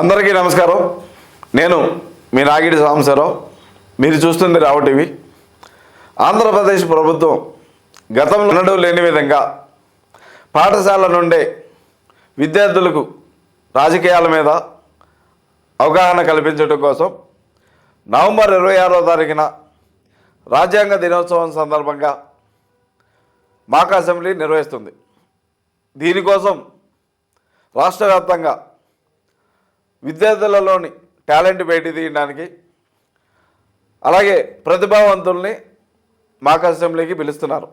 అందరికీ నమస్కారం. నేను మీ నాగిడి సాంబశివరావు మీరు చూస్తుంది రావు టీవీ. ఆంధ్రప్రదేశ్ ప్రభుత్వం గతంలో ఉండడం లేని విధంగా పాఠశాల నుండే విద్యార్థులకు రాజకీయాల మీద అవగాహన కల్పించడం కోసం నవంబర్ ఇరవై ఆరో తారీఖున రాజ్యాంగ దినోత్సవం సందర్భంగా మాక్ అసెంబ్లీ నిర్వహిస్తుంది. దీనికోసం రాష్ట్ర వ్యాప్తంగా విద్యార్థులలోని టాలెంట్ బయట తీయడానికి అలాగే ప్రతిభావంతుల్ని మాక్ అసెంబ్లీకి పిలుస్తున్నారు.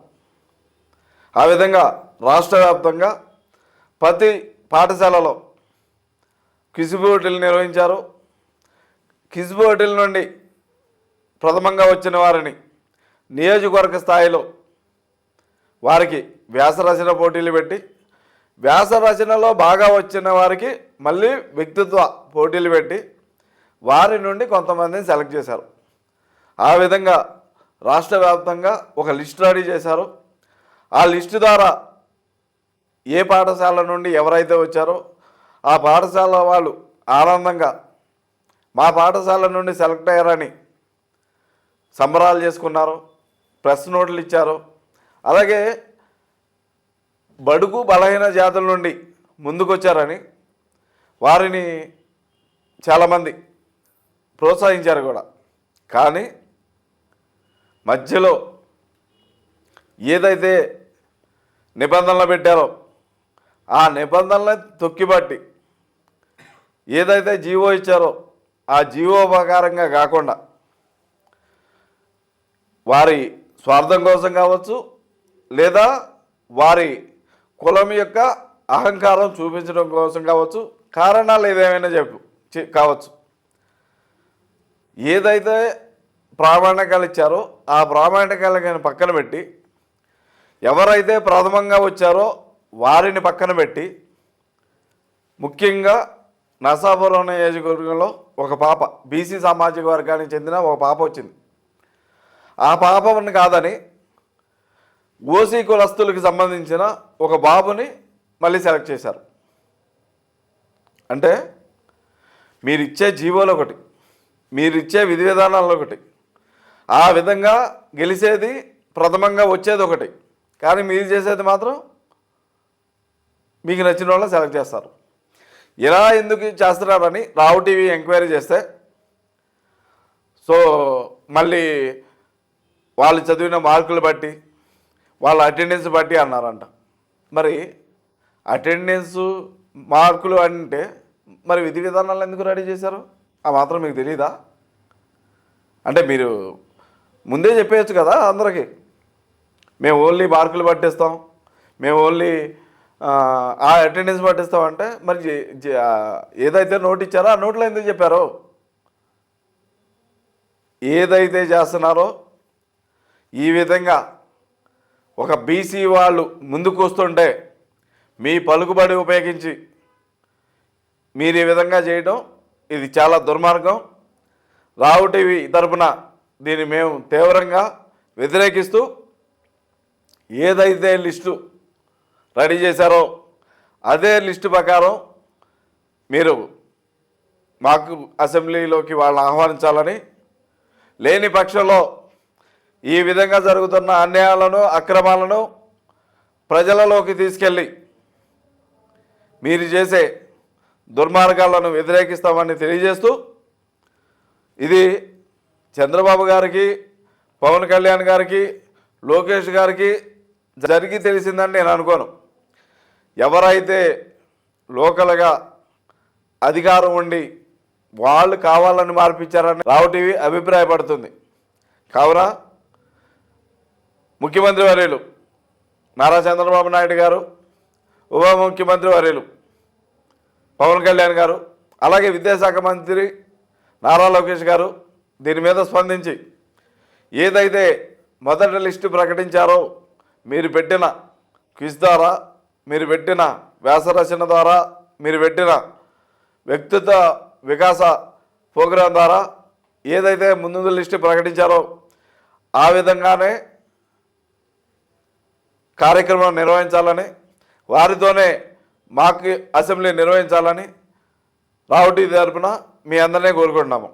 ఆ విధంగా రాష్ట్ర వ్యాప్తంగా ప్రతి పాఠశాలలో క్విజ్ పోటీలు నిర్వహించారు. క్విజ్ పోటీల నుండి ప్రథమంగా వచ్చిన వారిని నియోజకవర్గ స్థాయిలో వారికి వ్యాస రచన పోటీలు పెట్టి వ్యాస రచనలో బాగా వచ్చిన వారికి మళ్ళీ వ్యక్తిత్వ పోటీలు పెట్టి వారి నుండి కొంతమందిని సెలెక్ట్ చేశారు. ఆ విధంగా రాష్ట్ర వ్యాప్తంగా ఒక లిస్ట్ రెడీ చేశారు. ఆ లిస్టు ద్వారా ఏ పాఠశాల నుండి ఎవరైతే వచ్చారో ఆ పాఠశాల వాళ్ళు ఆనందంగా మా పాఠశాల నుండి సెలెక్ట్ అయ్యారని సంబరాలు చేసుకున్నారు ప్రెస్ నోట్లు ఇచ్చారు. అలాగే బడుగు బలహీన జాతుల నుండి ముందుకొచ్చారని వారిని చాలామంది ప్రోత్సహించారు కూడా. కానీ మధ్యలో ఏదైతే నిబంధనలు పెట్టారో ఆ నిబంధనలను తొక్కిబట్టి ఏదైతే జీవో ఇచ్చారో ఆ జీవో ప్రకారంగా కాకుండా వారి స్వార్థం కోసం కావచ్చు లేదా వారి కులం యొక్క అహంకారం చూపించడం కోసం కావచ్చు కారణాలు ఏదేమైనా చెప్పు కావచ్చు. ఏదైతే ప్రామాణికాలు ఇచ్చారో ఆ ప్రామాణికాలను పక్కన పెట్టి ఎవరైతే ప్రథమంగా వచ్చారో వారిని పక్కన పెట్టి ముఖ్యంగా నరసాపురం నియోజకవర్గంలో ఒక పాప బీసీ సామాజిక వర్గానికి చెందిన ఒక పాప వచ్చింది. ఆ పాపని కాదని ఓసీ కులస్తులకు సంబంధించిన ఒక బాబుని మళ్ళీ సెలెక్ట్ చేశారు. అంటే మీరు ఇచ్చే జీవోలు ఒకటి మీరు ఇచ్చే విధి విధానాలు ఒకటి ఆ విధంగా గెలిచేది ప్రథమంగా వచ్చేది ఒకటి. కానీ మీరు చేసేది మాత్రం మీకు నచ్చిన వాళ్ళని సెలెక్ట్ చేస్తారు. ఇలా ఎందుకు చేస్తున్నారని రావు టీవీ ఎంక్వైరీ చేస్తే సో మళ్ళీ వాళ్ళు చదివిన మార్కులు బట్టి వాళ్ళ అటెండెన్స్ బట్టి అన్నారంట. మరి అటెండెన్స్ మార్కులు అంటే మరి విధి విధానాలు ఎందుకు రెడీ చేశారు? ఆ మాత్రం మీకు తెలియదా అంటే మీరు ముందే చెప్పేయచ్చు కదా అందరికీ. మేము ఓన్లీ మార్కులు పట్టిస్తాం. మేము ఓన్లీ ఆ, అటెండెన్స్ పట్టిస్తాం అంటే మరి ఏదైతే నోట్ ఇచ్చారో ఆ నోట్లో ఎందుకు చెప్పారో? ఏదైతే చేస్తున్నారో ఈ విధంగా ఒక బీసీ వాళ్ళు ముందుకు వస్తుంటే మీ పలుకుబడి ఉపయోగించి మీరు ఈ విధంగా చేయడం ఇది చాలా దుర్మార్గం. రావు టీవీ తరపున దీన్ని మేము తీవ్రంగా వ్యతిరేకిస్తూ ఏదైతే లిస్టు రెడీ చేశారో అదే లిస్టు ప్రకారం మీరు మాకు అసెంబ్లీలోకి వాళ్ళని ఆహ్వానించాలని లేని పక్షంలో ఈ విధంగా జరుగుతున్న అన్యాయాలను అక్రమాలను ప్రజలలోకి తీసుకెళ్ళి మీరు చేసే దుర్మార్గాలను వ్యతిరేకిస్తామని తెలియజేస్తూ ఇది చంద్రబాబు గారికి పవన్ కళ్యాణ్ గారికి లోకేష్ గారికి జరిగి తెలిసిందని నేను అనుకోను. ఎవరైతే లోకల్గా అధికారం ఉండి వాళ్ళు కావాలని మార్పించారని రావు టీవీ అభిప్రాయపడుతుంది. కావున ముఖ్యమంత్రి వర్యులు నారా చంద్రబాబు నాయుడు గారు ఉప ముఖ్యమంత్రి వర్యులు పవన్ కళ్యాణ్ గారు అలాగే విద్యాశాఖ మంత్రి నారా లోకేష్ గారు దీని మీద స్పందించి ఏదైతే మొదటి లిస్టు ప్రకటించారో మీరు పెట్టిన క్విజ్ ద్వారా మీరు పెట్టిన వ్యాసరచన ద్వారా మీరు పెట్టిన వ్యక్తిత్వ వికాస ప్రోగ్రాం ద్వారా ఏదైతే ముందు లిస్టు ప్రకటించారో ఆ విధంగానే కార్యక్రమం నిర్వహించాలని వారితోనే మాకు అసెంబ్లీ నిర్వహించాలని రావు తరపున మీ అందరినీ కోరుకుంటున్నాము.